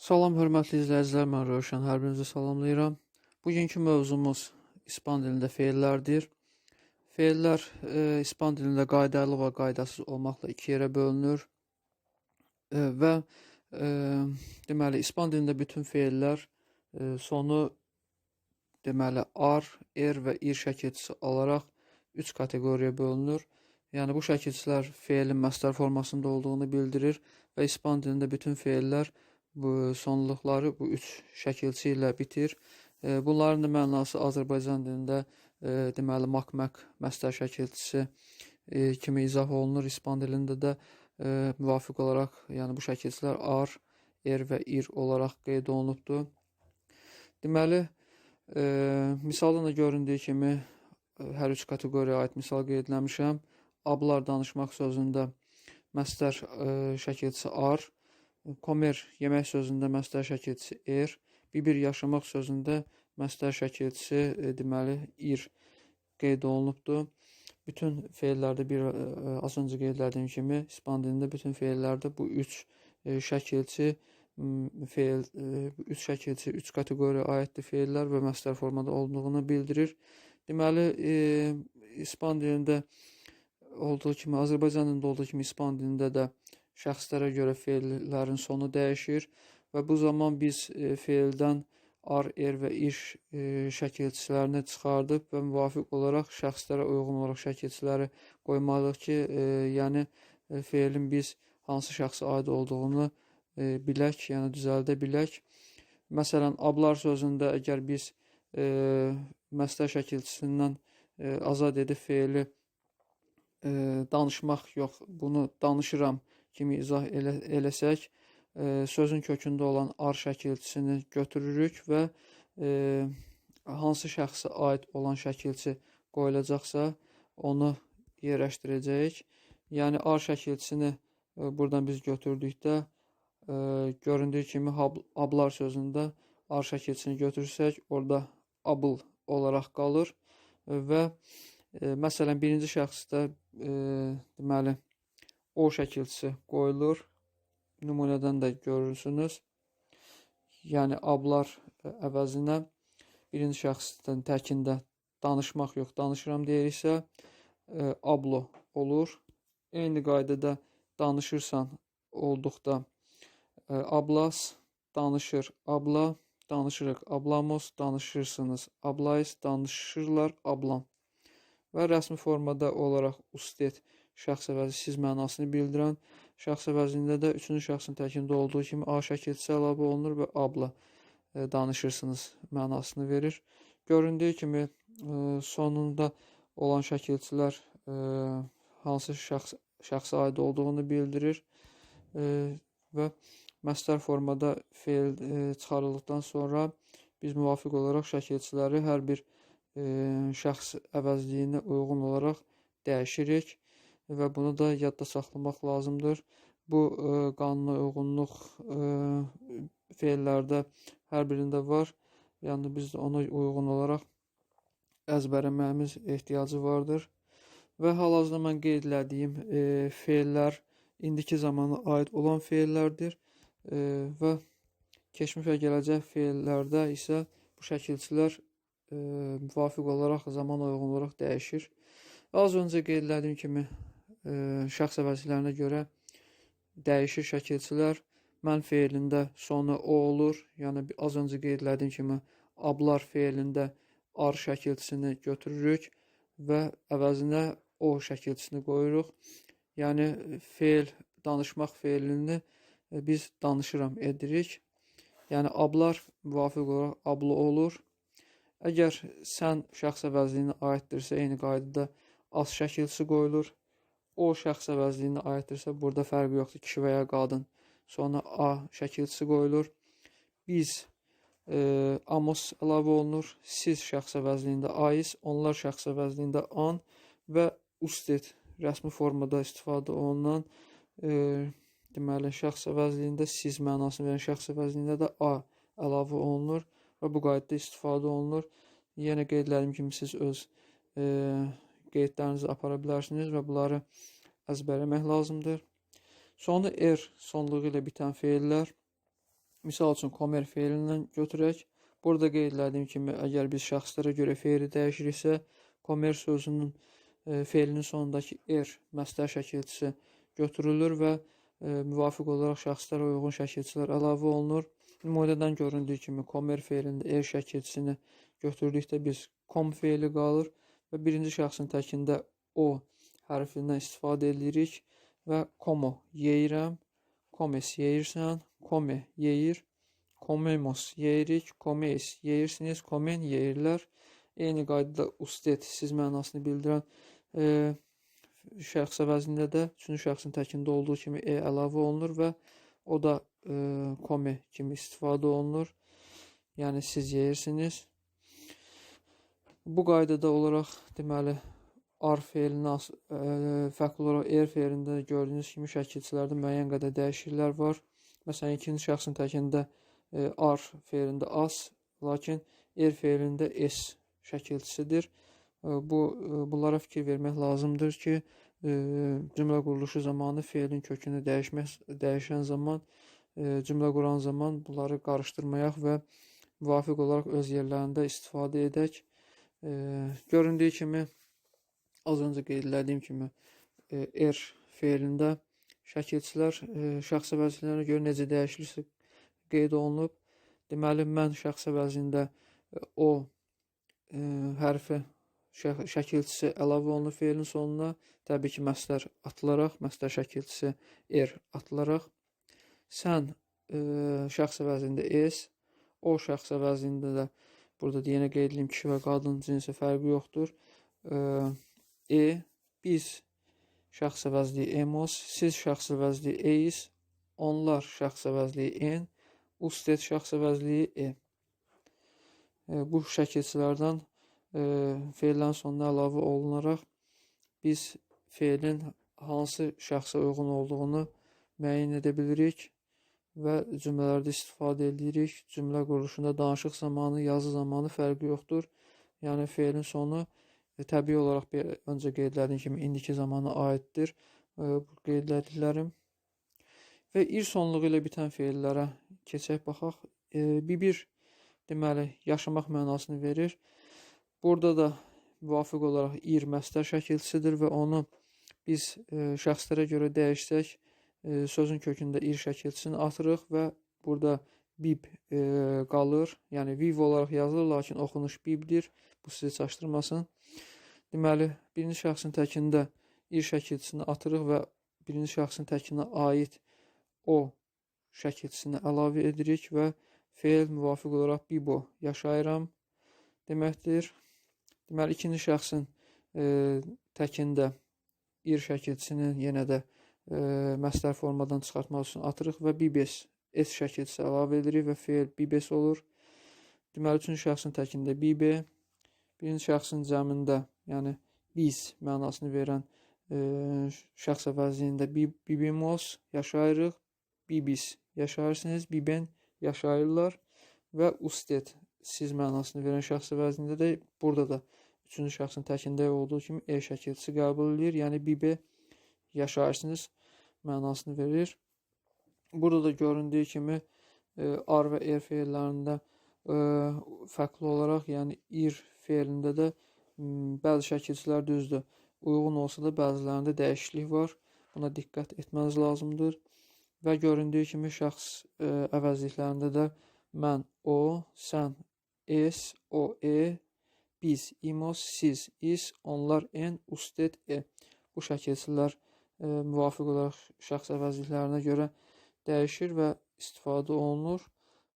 Salam hörmətli izləyicilər, mən Rövşən, hər birinizi salamlayıram. Bugünkü mövzumuz İspan dilində feillərdir. Feillər e, İspan dilində qaydalı və qaydasız olmaqla iki yerə bölünür. E, və e, deməli İspan dilində bütün feillər e, sonu deməli ar, er və ir şəkilçisi alaraq üç kateqoriyaya bölünür. Yəni bu şəkilçilər feilin məsdər formasında olduğunu bildirir və İspan dilində bütün feillər bu sonluqları bu üç şəkilçi ilə bitir. E, bunların da mənası Azərbaycan dilində e, deməli makmək məsdər şəkilçisi e, kimi izah olunur. İspan dilində də e, müvafiq olaraq, yəni bu şəkilçilər ar, er və ir olaraq qeyd olunubdur. Deməli, e, misalda da göründüyü kimi e, hər üç kateqoriyaya aid misal qeyd etmişəm. Ablar danışmaq sözündə məsdər e, şəkilçisi ar, Komer yemək sözündə məsdər şəkilçisi er, bir-bir yaşamaq sözündə məsdər şəkilçisi e, deməli ir qeyd olunubdur. Bütün feillərdə bir e, az öncə qeyd etdiyim kimi İspan dilində bütün feillərdə bu üç e, şəkilçi m, feil e, üç şəkilçi, üç kateqoriyaya aiddir feillər və məsdər formada olduğunu bildirir. Deməli, e, İspan dilində olduğu kimi, Azərbaycan dilində olduğu kimi İspan dilində də şəxslərə görə feillərin sonu dəyişir və bu zaman biz e, feildən ar, er və iş e, şəkilçilərini çıxardıb və müvafiq olaraq şəxslərə uyğun olaraq şəkilçiləri qoymalıyıq ki, e, yəni feilin biz hansı şəxsə aid olduğunu bilək, yəni düzəldə bilək. Məsələn, ablar sözündə əgər biz e, məsdər şəkilçisindən e, azad edib feili e, danışmaq yox, bunu danışıram kimi izah elə, eləsək, e, sözün kökündə olan ar şəkilçisini götürürük və e, hansı şəxsə aid olan şəkilçi qoyulacaqsa, onu yerləşdirəcəyik. Yəni ar şəkilçisini e, buradan biz götürdükdə e, göründüyü kimi ablar sözündə ar şəkilçisini götürsək, orada abıl olaraq qalır və e, məsələn birinci şəxsdə e, deməli o şəkilçisi qoyulur. Nümunədən də görürsünüz. Yəni ablar e, əvəzinə birinci şəxsdən təkində danışmaq yox, danışıram deyiriksə, e, ablo olur. Eyni qaydada danışırsan olduqda e, ablas, danışır abla, danışırıq ablamos, danışırsınız ablayız, danışırlar ablam. Və rəsmi formada olaraq ustet şəxs əvəzi siz mənasını bildirən, şəxs əvəzində də üçüncü şəxsin təkində olduğu kimi A şəkilçisi əlavə olunur və abla e, danışırsınız mənasını verir. Göründüyü kimi e, sonunda olan şəkilçilər e, hansı şəxs şəxsə aid olduğunu bildirir və məsdər formada feil çıxarıldıqdan sonra biz müvafiq olaraq şəkilçiləri hər bir şəxs əvəzliyinə uyğun olaraq dəyişirik və bunu da yadda saxlamaq lazımdır. Bu ə, e, qanuna uyğunluq ə, e, feillərdə hər birində var. Yəni biz də ona uyğun olaraq əzbərləməyimiz ehtiyacı vardır. Və hal-hazırda mən qeyd etdiyim e, feillər indiki zamana aid olan feillərdir e, və keçmiş və gələcək feillərdə isə bu şəkilçilər e, müvafiq olaraq zaman uyğun olaraq dəyişir. Az öncə qeyd etdiyim kimi şəxs əvəzliklərinə görə dəyişir şəkilçilər. Mən feilində sonu o olur. Yəni az öncə qeyd etdiyim kimi ablar feilində ar şəkilçisini götürürük və əvəzinə o şəkilçisini qoyuruq. Yəni feil danışmaq feilini e, biz danışıram edirik. Yəni ablar müvafiq olaraq ablı olur. Əgər sən şəxs əvəzliyinə aiddirsə, eyni qaydada as şəkilçisi qoyulur o şəxs əvəzliyinə aiddirsə, burada fərqi yoxdur, kişi və ya qadın. Sonra A şəkilçisi qoyulur. Biz e, amos əlavə olunur. Siz şəxs əvəzliyində ais, onlar şəxs əvəzliyində an və usted rəsmi formada istifadə olunan e, deməli şəxs əvəzliyində siz mənasını verən şəxs əvəzliyində də a əlavə olunur və bu qaydada istifadə olunur. Yenə qeyd etdiyim kimi siz öz e, qeydlərinizi apara bilərsiniz və bunları əzbərləmək lazımdır. Sonra er sonluğu ilə bitən feillər Misal üçün komer feilindən götürək. Burada qeyd etdiyim kimi əgər biz şəxslərə görə feili dəyişiriksə, komer sözünün e, feilinin sonundakı er məstər şəkilçisi götürülür və e, müvafiq olaraq şəxslərə uyğun şəkilçilər əlavə olunur. Nümunədən göründüyü kimi komer feilində er şəkilçisini götürdükdə biz kom feili qalır və birinci şəxsin təkində o hərfindən istifadə edirik və komo yeyirəm, komes yeyirsən, kome yeyir, komemos yeyirik, komeis yeyirsiniz, komen yeyirlər. Eyni qaydada ustet siz mənasını bildirən e, şəxs əvəzində də üçüncü şəxsin təkində olduğu kimi e əlavə olunur və o da e, kome kimi istifadə olunur. Yəni siz yeyirsiniz. Bu qaydada olaraq deməli ar feilini ə, fərqli olaraq er feilində gördüyünüz kimi şəkilçilərdə müəyyən qədər dəyişikliklər var. Məsələn, ikinci şəxsin təkində e, ar feilində as, lakin er feilində s şəkilçisidir. E, bu e, bunlara fikir vermək lazımdır ki, e, cümlə quruluşu zamanı feilin kökünü dəyişmək dəyişən zaman e, cümlə quran zaman bunları qarışdırmayaq və müvafiq olaraq öz yerlərində istifadə edək. E, göründüyü kimi az öncə qeyd etdiyim kimi e, er feilində şəkilçilər e, şəxs əvəzliklərinə görə necə dəyişilirsə qeyd olunub. Deməli, mən şəxs əvəzində e, o e, hərfi şə şəkilçisi əlavə olunur feilin sonuna. Təbii ki, məsdər atılaraq, məsdər şəkilçisi er atılaraq. Sən e, şəxs əvəzində es, o şəxs əvəzində də burada qeyd edeyim kişi və qadın cinsi fərqi yoxdur. E, e biz şəxs əvəzliyi emos, siz şəxs əvəzliyi eis, onlar şəxs əvəzliyi en, usted şəxs əvəzliyi e. e bu şəkilçilərdən e, feillərin sonuna əlavə olunaraq biz feilin hansı şəxsə uyğun olduğunu müəyyən edə bilirik və cümlələrdə istifadə edirik. Cümlə quruluşunda danışıq zamanı, yazı zamanı fərqi yoxdur. Yəni feilin sonu E, təbii olaraq bir öncə qeyd etdiyim kimi indiki zamana aiddir e, bu qeyd etdiklərim. Və ir sonluğu ilə bitən feillərə keçək baxaq. E, bir-bir deməli yaşamaq mənasını verir. Burada da müvafiq olaraq ir məstər şəkilçisidir və onu biz e, şəxslərə görə dəyişsək, e, sözün kökündə ir şəkilçisini atırıq və burada bib e, qalır. Yəni viv olaraq yazılır, lakin oxunuş bibdir. Bu sizi çaşdırmasın. Deməli, birinci şəxsin təkində ir şəkilçisini atırıq və birinci şəxsin təkinə aid o şəkilçisini əlavə edirik və feil müvafiq olaraq bibo yaşayıram deməkdir. Deməli, ikinci şəxsin e, təkində ir şəkilçisini yenə də e, formadan çıxartmaq üçün atırıq və bibes s şəkilçisi əlavə edirik və feil bibes olur. Deməli, üçüncü şəxsin təkində bibe, birinci şəxsin cəmində yəni biz mənasını verən e, şəxs əvəzliyində bibimos yaşayırıq, bibis yaşayırsınız, biben yaşayırlar və usted siz mənasını verən şəxs əvəzliyində də burada da üçüncü şəxsin təkində olduğu kimi e şəkilçisi qəbul edir. Yəni bibe yaşayırsınız mənasını verir. Burada da göründüyü kimi e, ar və er feillərində e, fərqli olaraq, yəni ir feilində də bəzi şəkilçilər düzdür, uyğun olsa da bəzilərində dəyişiklik var. Buna diqqət etməniz lazımdır. Və göründüyü kimi şəxs e, əvəzliklərində də mən, o, sən, es, o, e, biz, imos, siz, is, onlar, en, usted, e. Bu şəkilçilər e, müvafiq olaraq şəxs əvəzliklərinə görə dəyişir və istifadə olunur.